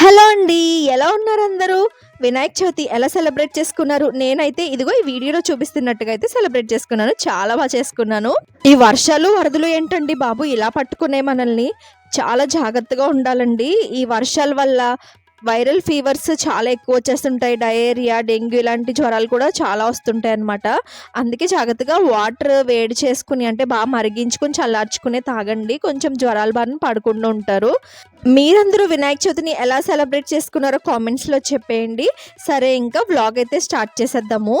Hello అండి ఎలా ఉన్నారు అందరూ? వినాయక చవితి ఎలా సెలబ్రేట్ చేసుకున్నారు? నేనైతే ఇదిగో ఈ వీడియోలో చూపిస్తున్నట్టుగా అయితే సెలబ్రేట్ చేసుకున్నాను చాలా బాగా చేసుకున్నాను. ఈ వర్షాలు వరదలు ఏంటండి బాబు? ఇలా పట్టుకునే మనల్ని చాలా జాగ్రత్తగా ఉండాలండి. ఈ వర్షాల వల్ల వైరల్ ఫీవర్స్ చాలా ఎక్కువ వచ్చేస్తుంటాయి. డయేరియా డెంగ్యూ ఇలాంటి జ్వరాలు కూడా చాలా వస్తుంటాయి అన్నమాట. అందుకే జాగ్రత్తగా వాటర్ వేడి చేసుకుని అంటే బాగా మరిగించుకుని చల్లార్చుకునే తాగండి. కొంచెం జ్వరాల బారిన పడకుండా ఉంటారు. మీరందరూ వినాయక చవితిని ఎలా సెలబ్రేట్ చేసుకున్నారో కామెంట్స్లో చెప్పేయండి. సరే ఇంకా వ్లాగ్ అయితే స్టార్ట్ చేసేద్దాము.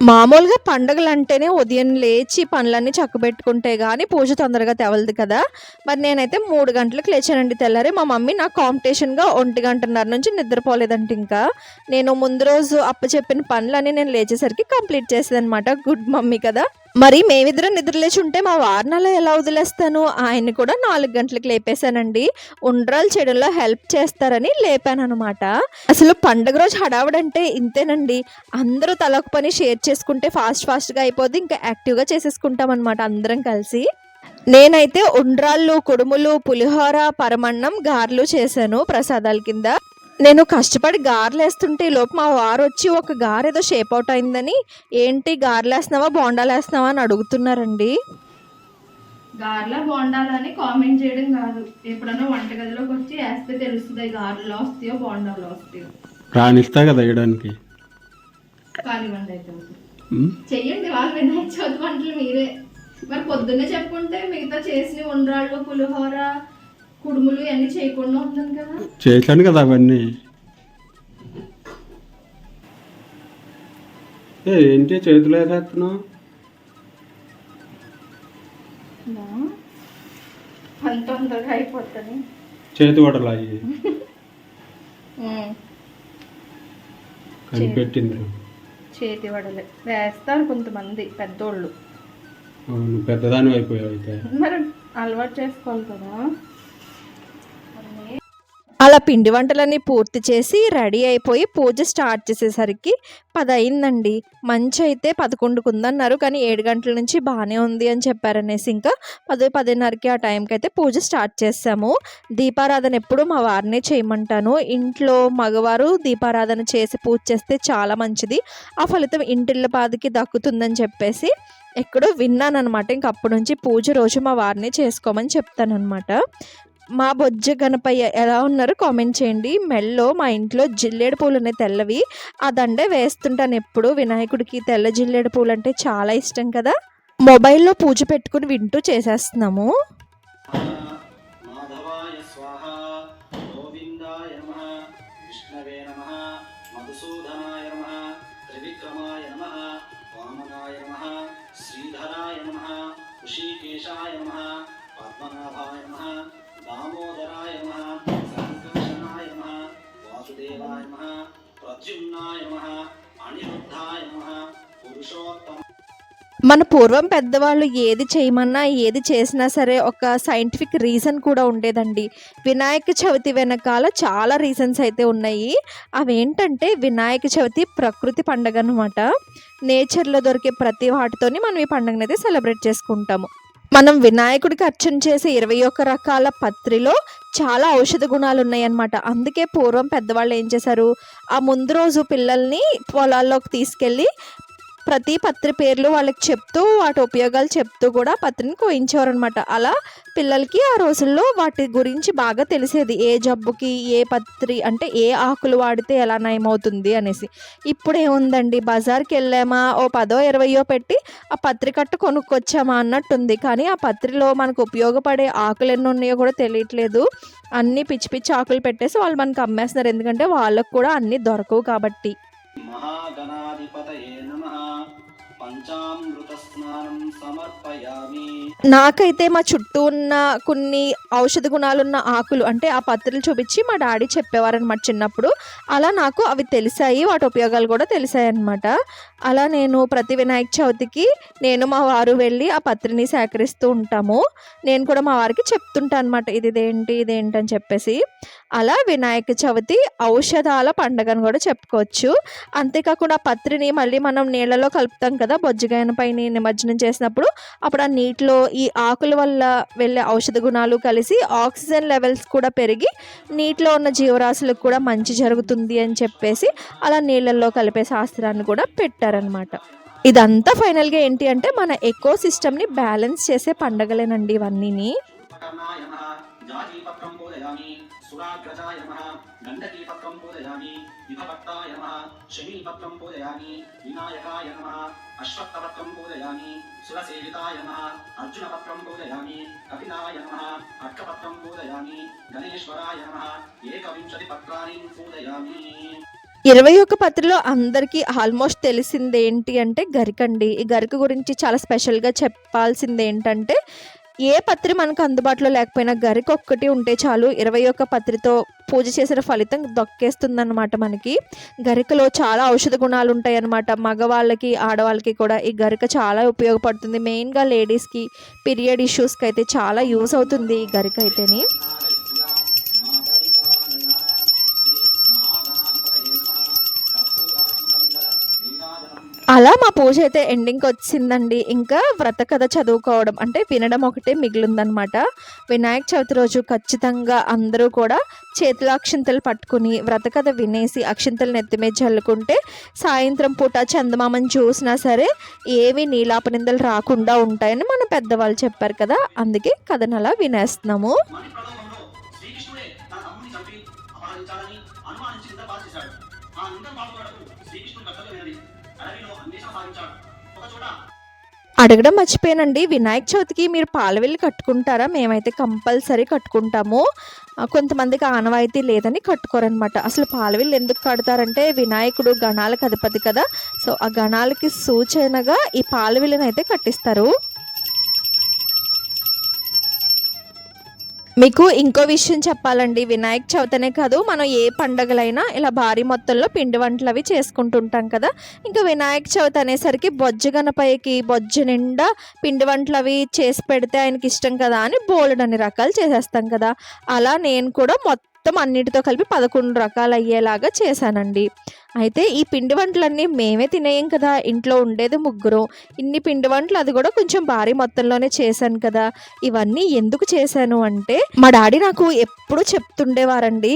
మామూలుగా పండుగలు అంటేనే ఉదయం లేచి పనులన్నీ చక్కబెట్టుకుంటే కానీ పూజ తొందరగా తెవలదు కదా. మరి నేనైతే మూడు గంటలకు లేచానండి తెల్లారి. మా మమ్మీ నా కాంపిటీషన్గా ఒంటి గంటన్నర నుంచి నిద్రపోలేదంట ఇంకా. నేను ముందు రోజు అప్పచెప్పిన పనులన్నీ నేను లేచేసరికి కంప్లీట్ చేసేదనమాట గుడ్ మమ్మీ కదా. మరి మేమిద్దరం నిద్రలేచి ఉంటే మా వారినలా ఎలా వదిలేస్తాను? ఆయన్ని కూడా నాలుగు గంటలకు లేపేశానండి. ఉండ్రాలు చేయడంలో హెల్ప్ చేస్తారని లేపాను అనమాట అసలు పండగ రోజు హడావుడంటే ఇంతేనండి. అందరూ తలొక పని షేర్ చేసుకుంటే ఫాస్ట్ ఫాస్ట్గా అయిపోద్ది. ఇంకా యాక్టివ్గా చేసేసుకుంటాం అనమాట అందరం కలిసి. నేనైతే ఉండ్రాళ్ళు కుడుములు పులిహోర పరమన్నం గారెలు చేశాను ప్రసాదాల కింద. నేను కష్టపడి గారెలు వేస్తుంటే ఈ లోపు మా వారు వచ్చి ఒక గారె ఏదో షేప్ అవుట్ అయిందని ఏంటి గారెలు వేస్తున్నావా బోండాలు వేస్తున్నావా అని అడుగుతున్నారండి. గార్లా బోండాలని కామెంట్ చేయడం కాదు. ఎప్పుడన్నా వంటగదిలోకి వచ్చి వేస్తే తెలుస్తుంది గారెలో వస్తాయో బోండాలో వస్తాయో. రాణిస్తా కదా వేయడానికి. కానివ్వండి అయితే చెయ్యండి వాళ్ళు వినాయక చవితి వంటలు మీరే. మరి పొద్దున్నే చెప్పుకుంటే మిగతా చేసిన ఉండ్రాళ్ళు పులిహోర కుడుములు ఇవన్నీ చేయకుండా ఉంటుంది కదా. చేశాను కదా అవన్నీ. ఏంటి చేతిలో వేసేస్తున్నావు పని తొందరగా అయిపోతుంది. చేతి వడలు అవి కనిపెట్టింది. చేతి వడలే. వేస్తారు కొంతమంది పెద్దోళ్ళు. పెద్దదాని అయిపోయావు అయితే. మరి అలవాటు చేసుకోవాలి కదా. అలా పిండి వంటలన్నీ పూర్తి చేసి రెడీ అయిపోయి పూజ స్టార్ట్ చేసేసరికి పది అయిందండి మంచి అయితే పదకొండుకు ఉందన్నారు కానీ ఏడు గంటల నుంచి బాగానే ఉంది అని చెప్పారనేసి ఇంకా పది పదిన్నరకి ఆ టైంకి అయితే పూజ స్టార్ట్ చేసాము. దీపారాధన ఎప్పుడు మా వారినే చేయమంటాను. ఇంట్లో మగవారు దీపారాధన చేసి పూజ చేస్తే చాలా మంచిది. ఆ ఫలితం ఇంటిళ్ళ పాదికి దక్కుతుందని చెప్పేసి ఎక్కడో విన్నాను అనమాట ఇంక అప్పటి నుంచి పూజ రోజు మా వారిని చేసుకోమని చెప్తానమాట మా బొజ్జ గణపయ్య ఎలా ఉన్నారో కామెంట్ చేయండి. మెల్లో మా ఇంట్లో జిల్లేడు పూలు ఉన్నాయి తెల్లవి. ఆ దండే వేస్తుంటాను ఎప్పుడు. వినాయకుడికి తెల్ల జిల్లేడు పూలు అంటే చాలా ఇష్టం కదా. మొబైల్లో పూజ పెట్టుకుని వింటూ చేసేస్తున్నాము. మన పూర్వం పెద్దవాళ్ళు ఏది చేయమన్నా ఏది చేసినా సరే ఒక సైంటిఫిక్ రీజన్ కూడా ఉండేదండి. వినాయక చవితి వెనకాల చాలా రీజన్స్ అయితే ఉన్నాయి. అవేంటంటే వినాయక చవితి ప్రకృతి పండగ అనమాట నేచర్లో దొరికే ప్రతి వాటితోని మనం ఈ పండుగను అయితే సెలబ్రేట్ చేసుకుంటాము. మనం వినాయకుడికి అర్చన చేసే ఇరవై ఒక్క రకాల పత్రిలో చాలా ఔషధ గుణాలు ఉన్నాయి అన్నమాట అందుకే పూర్వం పెద్దవాళ్ళు ఏం చేశారు? ఆ ముందు రోజు పిల్లల్ని పొలాల్లోకి తీసుకెళ్ళి ప్రతి పత్రి పేర్లు వాళ్ళకి చెప్తూ వాటి ఉపయోగాలు చెప్తూ కూడా పత్రిని కోయించేవారు అనమాట అలా పిల్లలకి ఆ రోజుల్లో వాటి గురించి బాగా తెలిసేది. ఏ జబ్బుకి ఏ పత్రి అంటే ఏ ఆకులు వాడితే ఎలా నయమవుతుంది అనేసి. ఇప్పుడు ఏముందండి? బజార్కి వెళ్ళామా ఓ పదో ఇరవయో పెట్టి ఆ పత్రి కట్ట కొనుక్కొచ్చామా అన్నట్టుంది. కానీ ఆ పత్రిలో మనకు ఉపయోగపడే ఆకులు ఎన్ని ఉన్నాయో కూడా తెలియట్లేదు. అన్ని పిచ్చి పిచ్చి ఆకులు పెట్టేసి వాళ్ళు మనకు అమ్మేస్తున్నారు. ఎందుకంటే వాళ్ళకు కూడా అన్నీ దొరకవు కాబట్టి. మహాగణాధిపతయే నమ. నాకైతే మా చుట్టూ ఉన్న కొన్ని ఔషధ గుణాలున్న ఆకులు అంటే ఆ పత్రులు చూపించి మా డాడీ చెప్పేవారనమాట చిన్నప్పుడు. అలా నాకు అవి తెలిసాయి వాటి ఉపయోగాలు కూడా తెలిసాయి అనమాట అలా నేను ప్రతి వినాయక చవితికి నేను మా వారు వెళ్ళి ఆ పత్రిని సేకరిస్తూ ఉంటాము. నేను కూడా మా వారికి చెప్తుంటాను అనమాట ఇది ఇదేంటి ఇదేంటి అని చెప్పేసి. అలా వినాయక చవితి ఔషధాల పండుగను కూడా చెప్పుకోవచ్చు. అంతేకాకుండా ఆ పత్రిని మళ్ళీ మనం నీళ్ళలో కలుపుతాం కదా కదా బొజ్జిగాయన పైన నిమజ్జనం చేసినప్పుడు. అప్పుడు ఆ నీటిలో ఈ ఆకుల వల్ల వెళ్ళే ఔషధ గుణాలు కలిసి ఆక్సిజన్ లెవెల్స్ కూడా పెరిగి నీటిలో ఉన్న జీవరాశులకు కూడా మంచి జరుగుతుంది అని చెప్పేసి అలా నీళ్ళల్లో కలిపే శాస్త్రాన్ని కూడా పెట్టారనమాట ఇదంతా ఫైనల్గా ఏంటి అంటే మన ఎకో సిస్టమ్ని బ్యాలెన్స్ చేసే పండగలేనండి ఇవన్నీని. గండకీపత్రం పూజయామి యుగపట్టాయ నమ శమీపత్రం పూజయామి వినాయకాయ నమ అశ్వత్థపత్రం పూజయామి శివసేవితాయ నమ అర్జునపత్రం పూజయామి కపిలాయ నమ అర్కపత్రం పూజయామి గణేశ్వరాయ నమ ఏకవింశతి పత్రాన్ని పూజయామి ఇరవై ఒక్క పత్రిలో అందరికీ ఆల్మోస్ట్ తెలిసిందేంటి అంటే గరికండి. ఈ గరిక గురించి చాలా స్పెషల్గా చెప్పాల్సింది ఏంటంటే ఏ పత్రి మనకు అందుబాటులో లేకపోయినా గరిక ఒక్కటి ఉంటే చాలు ఇరవై ఒక్క పత్రితో పూజ చేసిన ఫలితం దొక్కేస్తుందన్నమాట మనకి. గరికలో చాలా ఔషధ గుణాలు ఉంటాయి అన్నమాట మగవాళ్ళకి ఆడవాళ్ళకి కూడా ఈ గరిక చాలా ఉపయోగపడుతుంది. మెయిన్గా లేడీస్కి పీరియడ్ ఇష్యూస్కి అయితే చాలా యూస్ అవుతుంది ఈ గరిక అయితేని. అలా మా పూజ అయితే ఎండింగ్కి వచ్చిందండి. ఇంకా వ్రత కథ చదువుకోవడం అంటే వినడం ఒకటే మిగిలిందనమాట. వినాయక చవితి రోజు ఖచ్చితంగా అందరూ కూడా చేతిలో అక్షింతలు పట్టుకుని వ్రత కథ వినేసి అక్షింతలు నెత్తిమే చల్లుకుంటే సాయంత్రం పూట చందమామని చూసినా సరే ఏవి నీలాపనిందలు రాకుండా ఉంటాయని మన పెద్దవాళ్ళు చెప్పారు కదా. అందుకే కథను అలా వినేస్తున్నాము. అడగడం మర్చిపోయానండి. వినాయక చవితికి మీరు పాలవెల్లి కట్టుకుంటారా? మేమైతే కంపల్సరీ కట్టుకుంటాము. కొంతమందికి ఆనవాయితీ లేదని కట్టుకోరనమాట అసలు పాలవెల్లి ఎందుకు కడతారంటే వినాయకుడు గణాలకు అధిపతి కదా. సో ఆ గణాలకి సూచనగా ఈ పాలవెల్లిని అయితే కట్టిస్తారు. మీకు ఇంకో విషయం చెప్పాలండి. వినాయక చవితనే కాదు మనం ఏ పండగలైనా ఇలా భారీ మొత్తంలో పిండి వంటలు అవి చేసుకుంటుంటాం కదా. ఇంకా వినాయక చవితి అనేసరికి బొజ్జ గణపయ్యకి బొజ్జ నిండా పిండి వంటలు అవి చేసి పెడితే ఆయనకి ఇష్టం కదా అని బోలెడన్ని రకాలు చేసేస్తాం కదా. అలా నేను కూడా మొత్తం మొత్తం అన్నిటితో కలిపి పదకొండు రకాలు అయ్యేలాగా చేశానండి. అయితే ఈ పిండి వంటలన్నీ మేమే తినేయం కదా ఇంట్లో ఉండేది ముగ్గురు. ఇన్ని పిండి వంటలు అది కూడా కొంచెం భారీ మొత్తంలోనే చేశాను కదా. ఇవన్నీ ఎందుకు చేశాను అంటే మా డాడీ నాకు ఎప్పుడూ చెప్తుండేవారండి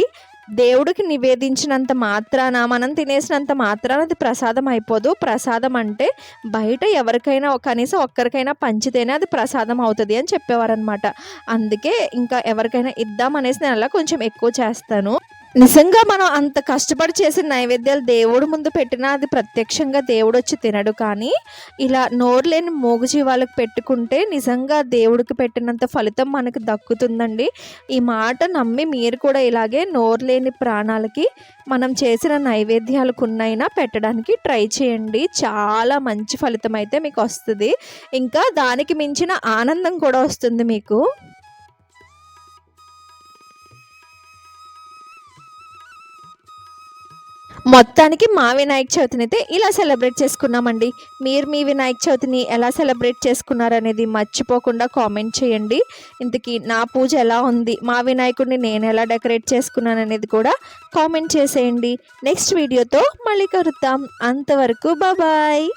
దేవుడికి నివేదించినంత మాత్రాన మనం తినేసినంత మాత్రాన అది ప్రసాదం అయిపోదు. ప్రసాదం అంటే బయట ఎవరికైనా కనీసం ఒక్కరికైనా పంచితేనే అది ప్రసాదం అవుతుంది అని చెప్పేవారనమాట అందుకే ఇంకా ఎవరికైనా ఇద్దామనేసి నేను అలా కొంచెం ఎక్కువ చేస్తాను. నిజంగా మనం అంత కష్టపడి చేసిన నైవేద్యాలు దేవుడు ముందు పెట్టినా అది ప్రత్యక్షంగా దేవుడు వచ్చి తినడు. కానీ ఇలా నోరు లేని మూగజీవాలకు పెట్టుకుంటే నిజంగా దేవుడికి పెట్టినంత ఫలితం మనకు దక్కుతుందండి. ఈ మాట నమ్మి మీరు కూడా ఇలాగే నోరు లేని ప్రాణాలకి మనం చేసిన నైవేద్యాలకున్నైనా పెట్టడానికి ట్రై చేయండి. చాలా మంచి ఫలితం అయితే మీకు వస్తుంది. ఇంకా దానికి మించిన ఆనందం కూడా వస్తుంది మీకు. మొత్తానికి మా వినాయక చవితిని అయితే ఇలా సెలబ్రేట్ చేసుకున్నామండి. మీరు మీ వినాయక చవితిని ఎలా సెలబ్రేట్ చేసుకున్నారనేది మర్చిపోకుండా కామెంట్ చేయండి. ఇంతకీ నా పూజ ఎలా ఉంది? మా వినాయకుడిని నేను ఎలా డెకరేట్ చేసుకున్నాను అనేది కూడా కామెంట్ చేసేయండి. నెక్స్ట్ వీడియోతో మళ్ళీ కలుద్దాం. అంతవరకు బాబాయ్.